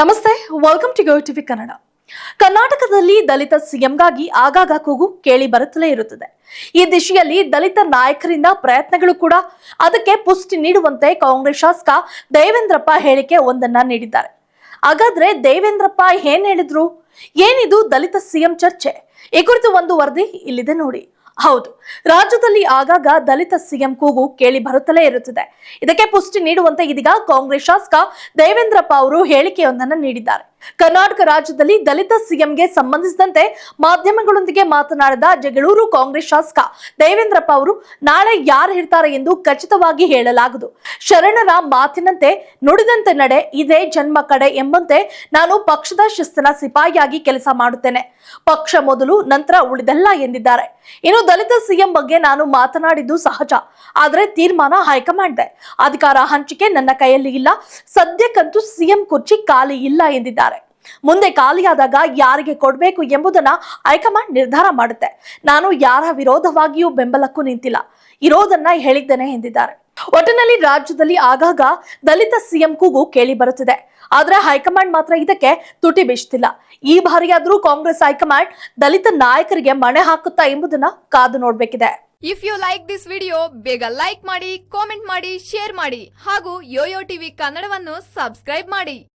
ನಮಸ್ತೆ welcome to Go TV Kannada ಕರ್ನಾಟಕದಲ್ಲಿ ದಲಿತ ಸಿಎಂಗಾಗಿ ಆಗಾಗ ಕೂಗು ಕೇಳಿ ಬರುತ್ತಲೇ ಇರುತ್ತದೆ. ಈ ದಿಶೆಯಲ್ಲಿ ದಲಿತ ನಾಯಕರಿಂದ ಪ್ರಯತ್ನಗಳು ಕೂಡ ಅದಕ್ಕೆ ಪುಷ್ಟಿ ನೀಡುವಂತೆ ಕಾಂಗ್ರೆಸ್ ಶಾಸಕ ದೇವೇಂದ್ರಪ್ಪ ಹೇಳಿಕೆ ಒಂದನ್ನ ನೀಡಿದ್ದಾರೆ. ಹಾಗಾದ್ರೆ ದೇವೇಂದ್ರಪ್ಪ ಏನ್ ಹೇಳಿದ್ರು? ಏನಿದು ದಲಿತ ಸಿಎಂ ಚರ್ಚೆ? ಈ ಕುರಿತು ಒಂದು ವರದಿ ಇಲ್ಲಿದೆ ನೋಡಿ. ಹೌದು, ರಾಜ್ಯದಲ್ಲಿ ಆಗಾಗ ದಲಿತ ಸಿಎಂ ಕೂಗು ಕೇಳಿ ಬರುತ್ತಲೇ ಇರುತ್ತದೆ. ಇದಕ್ಕೆ ಪುಷ್ಟಿ ನೀಡುವಂತೆ ಇದೀಗ ಕಾಂಗ್ರೆಸ್ ಶಾಸಕ ದೇವೇಂದ್ರಪ್ಪ ಅವರು ಹೇಳಿಕೆಯೊಂದನ್ನು ನೀಡಿದ್ದಾರೆ. ಕರ್ನಾಟಕ ರಾಜ್ಯದಲ್ಲಿ ದಲಿತ ಸಿಎಂಗೆ ಸಂಬಂಧಿಸಿದಂತೆ ಮಾಧ್ಯಮಗಳೊಂದಿಗೆ ಮಾತನಾಡಿದ ಜಗಳೂರು ಕಾಂಗ್ರೆಸ್ ಶಾಸಕ ದೇವೇಂದ್ರಪ್ಪ ಅವರು, ನಾಳೆ ಯಾರು ಇರ್ತಾರೆ ಎಂದು ಖಚಿತವಾಗಿ ಹೇಳಲಾಗದು. ಶರಣರ ಮಾತಿನಂತೆ ನುಡಿದಂತೆ ನಡೆ, ಇದೇ ಜನ್ಮ ಕಡೆ ಎಂಬಂತೆ ನಾನು ಪಕ್ಷದ ಶಿಸ್ತಿನ ಸಿಪಾಯಿಯಾಗಿ ಕೆಲಸ ಮಾಡುತ್ತೇನೆ. ಪಕ್ಷ ಮೊದಲು, ನಂತರ ಉಳಿದಲ್ಲ ಎಂದಿದ್ದಾರೆ. ಇನ್ನು ದಲಿತ ಸಿಎಂ ಬಗ್ಗೆ ನಾನು ಮಾತನಾಡಿದ್ದು ಸಹಜ. ಆದರೆ ತೀರ್ಮಾನ ಹೈಕಮಾಂಡ್ದೆ. ಅಧಿಕಾರ ಹಂಚಿಕೆ ನನ್ನ ಕೈಯಲ್ಲಿ ಇಲ್ಲ. ಸದ್ಯಕ್ಕಂತೂ ಸಿಎಂ ಕುರ್ಚಿ ಖಾಲಿ ಇಲ್ಲ ಎಂದಿದ್ದಾರೆ. ಮುಂದೆ ಖಾಲಿಯಾದಾಗ ಯಾರಿಗೆ ಕೊಡಬೇಕು ಎಂಬುದನ್ನ ಹೈಕಮಾಂಡ್ ನಿರ್ಧಾರ ಮಾಡುತ್ತೆ. ನಾನು ಯಾರ ವಿರೋಧವಾಗಿಯೂ ಬೆಂಬಲಕ್ಕೂ ನಿಂತಿಲ್ಲ. ಇರೋದನ್ನ ಹೇಳಿದ್ದೇನೆ ಎಂದಿದ್ದಾರೆ. ಒಟ್ಟಿನಲ್ಲಿ ರಾಜ್ಯದಲ್ಲಿ ಆಗಾಗ ದಲಿತ ಸಿಎಂ ಕೂಗು ಕೇಳಿ ಬರುತ್ತಿದೆ. ಆದ್ರೆ ಹೈಕಮಾಂಡ್ ಮಾತ್ರ ಇದಕ್ಕೆ ತುಟಿ ಬೀಸುತ್ತಿಲ್ಲ. ಈ ಬಾರಿಯಾದ್ರೂ ಕಾಂಗ್ರೆಸ್ ಹೈಕಮಾಂಡ್ ದಲಿತ ನಾಯಕರಿಗೆ ಮಣೆ ಹಾಕುತ್ತಾ ಎಂಬುದನ್ನ ಕಾದು ನೋಡ್ಬೇಕಿದೆ. If you like this video ಬೇಗ ಲೈಕ್ ಮಾಡಿ ಕಾಮೆಂಟ್ ಮಾಡಿ ಶೇರ್ ಮಾಡಿ ಹಾಗೂ ಯೋಯೋ ಟಿವಿ ಕನ್ನಡವನ್ನು ಸಬ್ಸ್ಕ್ರೈಬ್ ಮಾಡಿ.